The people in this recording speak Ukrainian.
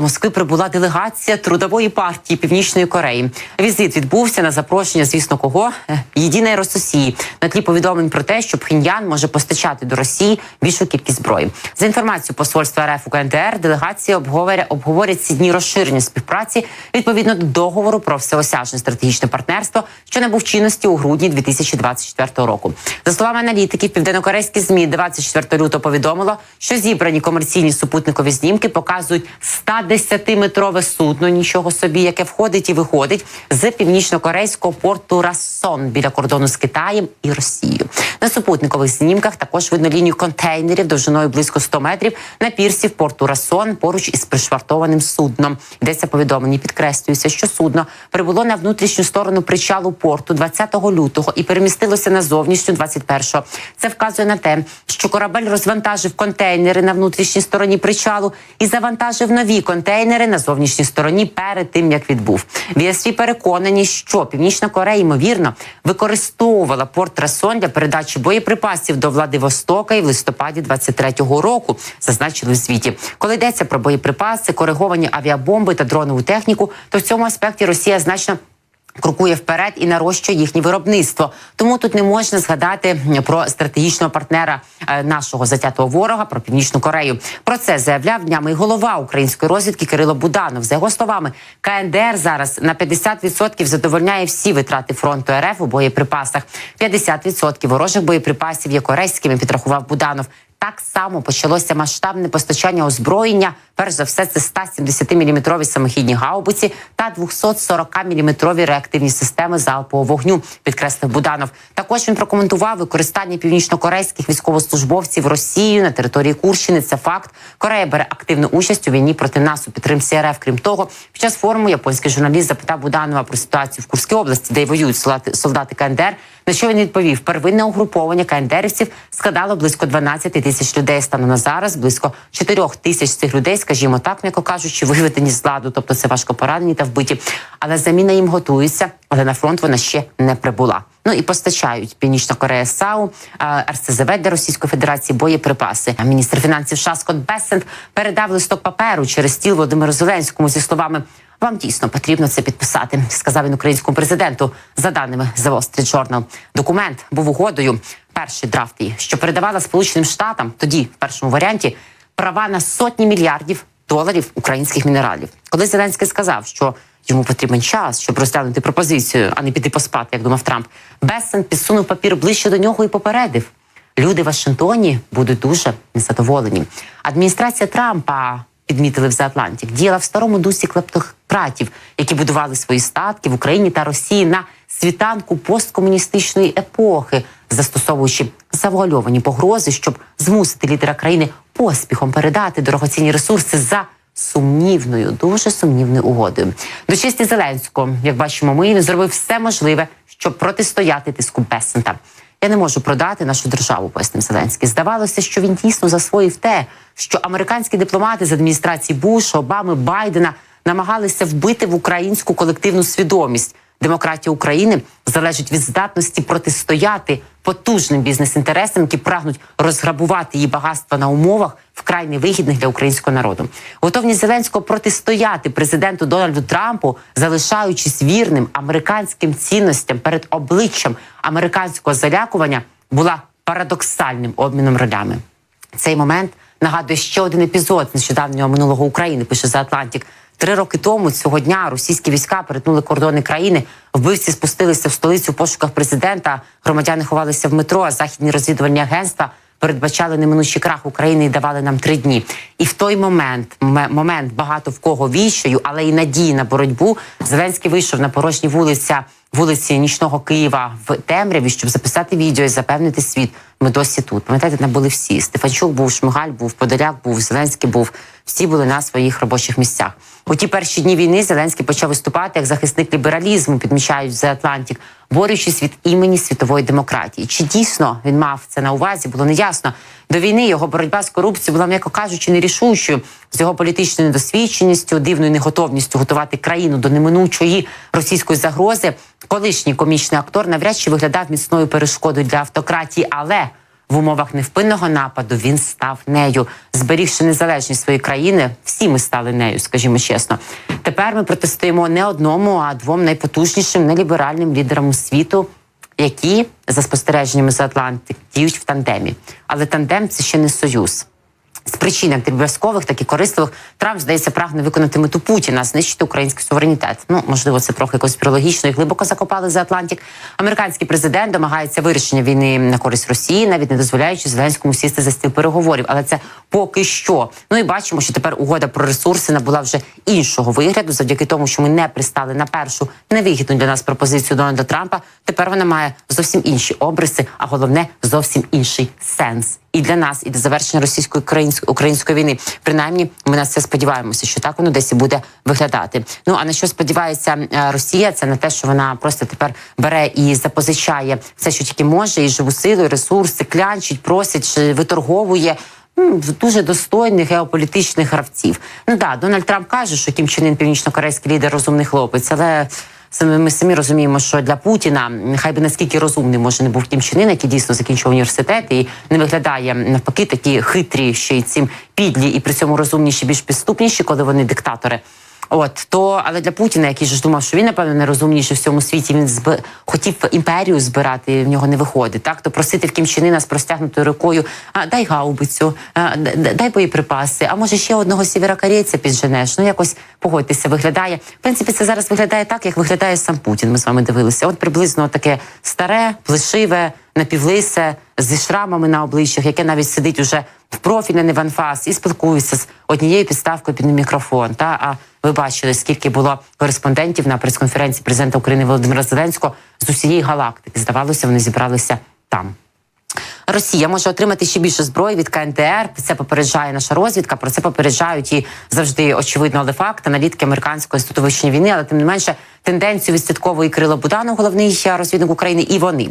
до Москви прибула делегація трудової партії Північної Кореї. Візит відбувся на запрошення, звісно, кого Е, єдиної Рососії на тлі повідомлень про те, що Пхеньян може постачати до Росії більшу кількість зброї. За інформацією посольства РФ у КНДР, делегація обговоря обговорять ці дні розширення співпраці відповідно до договору про всеосяжне стратегічне партнерство, що набув чинності у грудні 2024 року. За словами аналітиків, південнокорейські змі 24 лютого повідомило, що зібрані комерційні супутникові знімки показують 110-метрове судно, нічого собі, яке входить і виходить з північно-корейського порту Рассон біля кордону з Китаєм і Росією. На супутникових знімках також видно лінію контейнерів довжиною близько 100 метрів на пірсі в порту Расон поруч із пришвартованим судном. Йдеться повідомлення. Підкреслюється, що судно прибуло на внутрішню сторону причалу порту 20 лютого і перемістилося на зовнішню 21-го. Це вказує на те, що корабель розвантажив контейнери на внутрішній стороні причалу і завантажив нові контейнери на зовнішній стороні перед тим як відбув. ВСВ переконані, що Північна Корея ймовірно використовувала порт Расон для передачі боєприпасів до Владивостока і в листопаді 23-го року. Зазначили в звіті. Коли йдеться про боєприпаси, кориговані авіабомби та дронову техніку, то в цьому аспекті Росія значно. Крокує вперед і нарощує їхнє виробництво, тому тут не можна згадати про стратегічного партнера е, нашого затятого ворога про північну Корею. Про це заявляв днями голова української розвідки Кирило Буданов. За його словами, КНДР зараз на 50% задовольняє всі витрати фронту РФ у боєприпасах. 50% ворожих боєприпасів є корейськими. Підрахував Буданов. Так само почалося масштабне постачання озброєння. Перш за все, це 170-мм самохідні гаубиці та 240-мм реактивні системи залпового вогню. Підкреслив Буданов. Також він прокоментував використання північнокорейських військовослужбовців Росією на території Курщини. Це факт. Корея бере активну участь у війні проти нас у підтримці РФ. Крім того, під час форуму японський журналіст запитав Буданова про ситуацію в Курській області, де й воюють солдати, КНДР. На що він відповів? Первинне угруповання КНДРівців складало близько 12 тисяч людей. Станом на зараз близько 4 тисяч цих людей, скажімо так, м'яко кажучи, виведені з ладу, тобто це важко поранені та вбиті. Але заміна їм готується, але на фронт вона ще не прибула. Ну і постачають Північна Корея САУ, РСЗВ для Російської Федерації боєприпаси. А міністр фінансів США Скотт Бесент передав листок паперу через стіл Володимиру Зеленському зі словами. Вам дійсно потрібно це підписати, сказав він українському президенту. За даними The Wall Street Journal. Документ був угодою. Перший драфт її, що передавала Сполученим Штатам, тоді в першому варіанті права на сотні мільярдів доларів українських мінералів. Коли Зеленський сказав, що йому потрібен час, щоб розглянути пропозицію, а не піти поспати, як думав Трамп. Бессен підсунув папір ближче до нього і попередив. Люди в Вашингтоні будуть дуже незадоволені. Адміністрація Трампа підмітили в The Atlantic, діяла в старому дусі клептократів, які будували свої статки в Україні та Росії на світанку посткомуністичної епохи, застосовуючи завуальовані погрози, щоб змусити лідера країни поспіхом передати дорогоцінні ресурси за сумнівною, дуже сумнівною угодою. До честі Зеленського, як бачимо, ми зробив все можливе, щоб протистояти тиску Бесента. Я не можу продати нашу державу, пояснив Зеленський. Здавалося, що він дійсно засвоїв те, що американські дипломати з адміністрації Буша, Обами, Байдена намагалися вбити в українську колективну свідомість. Демократія України залежить від здатності протистояти потужним бізнес-інтересам, які прагнуть розграбувати її багатства на умовах вкрай невигідних для українського народу. Готовність Зеленського протистояти президенту Дональду Трампу, залишаючись вірним американським цінностям перед обличчям американського залякування, була парадоксальним обміном ролями. Цей момент нагадує ще один епізод нещодавнього минулого України. Пише за Атлантик. Три роки тому цього дня російські війська перетнули кордони країни. Вбивці спустилися в столицю в пошуках президента. Громадяни ховалися в метро. а Західні розвідувальні агентства передбачали неминучий крах України і давали нам три дні. І в той момент момент багато в кого віщою, але і надії на боротьбу. Зеленський вийшов на порожні вулиця вулиці нічного Києва в темряві, щоб записати відео і запевнити світ. Ми досі тут. Пам'ятаєте, там були всі. Стефанчук був, Шмигаль був, Подоляк був, Зеленський був. Всі були на своїх робочих місцях. У ті перші дні війни Зеленський почав виступати як захисник лібералізму, підмічають за Атлантик, борючись від імені світової демократії. Чи дійсно він мав це на увазі? Було неясно. До війни його боротьба з корупцією була, м'яко кажучи, нерішучою з його політичною недосвідченістю, дивною неготовністю готувати країну до неминучої російської загрози. Колишній комічний актор навряд чи виглядав міцною перешкодою для автократії, але в умовах невпинного нападу він став нею, зберігши незалежність своєї країни. Всі ми стали нею, скажімо чесно. Тепер ми протистоїмо не одному, а двом найпотужнішим неліберальним лідерам світу, які за спостереженнями з Атлантик діють в тандемі. Але тандем це ще не союз. З причин як обов'язкових, так і корисливих Трамп здається прагне виконати мету Путіна, знищити український суверенітет. Ну можливо, це трохи конспірологічно і глибоко закопали за Атлантик. Американський президент домагається вирішення війни на користь Росії, навіть не дозволяючи Зеленському сісти за стіл переговорів. Але це поки що. Ну і бачимо, що тепер угода про ресурси набула вже іншого вигляду, завдяки тому, що ми не пристали на першу невигідну для нас пропозицію Дональда Трампа. Тепер вона має зовсім інші обриси, а головне зовсім інший сенс. І для нас, і для завершення російської української війни, принаймні, ми на це сподіваємося, що так воно десь і буде виглядати. Ну а на що сподівається е, Росія? Це на те, що вона просто тепер бере і запозичає все, що тільки може, і живу силу, ресурси, клянчить, просить, виторговує. Дуже достойних геополітичних гравців. Ну да, Дональд Трамп каже, що Кім Чен Ін, північно-корейський лідер розумний хлопець, але ми самі розуміємо, що для Путіна нехай би наскільки розумний може не був Кім Чен Ін, який дійсно закінчив університет і не виглядає навпаки такі хитрі, ще й цим підлі, і при цьому розумніші, більш підступніші, коли вони диктатори. От то, але для Путіна, який ж думав, що він напевно найрозумніший в цьому світі, він зб... хотів імперію збирати, в нього не виходить. Так то просити в Кімчинина з простягнутою рукою, а дай гаубицю, а, дай боєприпаси, а може ще одного сєвєрокорейця підженеш. Ну якось погодьтеся, виглядає. В принципі, це зараз виглядає так, як виглядає сам Путін. Ми з вами дивилися. От приблизно таке старе, плешиве, напівлисе зі шрамами на обличчях, яке навіть сидить уже в профіль на Неванфас і спілкується з однією підставкою під мікрофон. Та а ви бачили, скільки було кореспондентів на прес-конференції президента України Володимира Зеленського з усієї галактики. Здавалося, вони зібралися там. Росія може отримати ще більше зброї від КНДР. Це попереджає наша розвідка. Про це попереджають і завжди очевидно, але факт аналітики американського інституту вивчення війни. Але тим не менше тенденцію відслідковує Кирило Буданов, головний розвідник України, і вони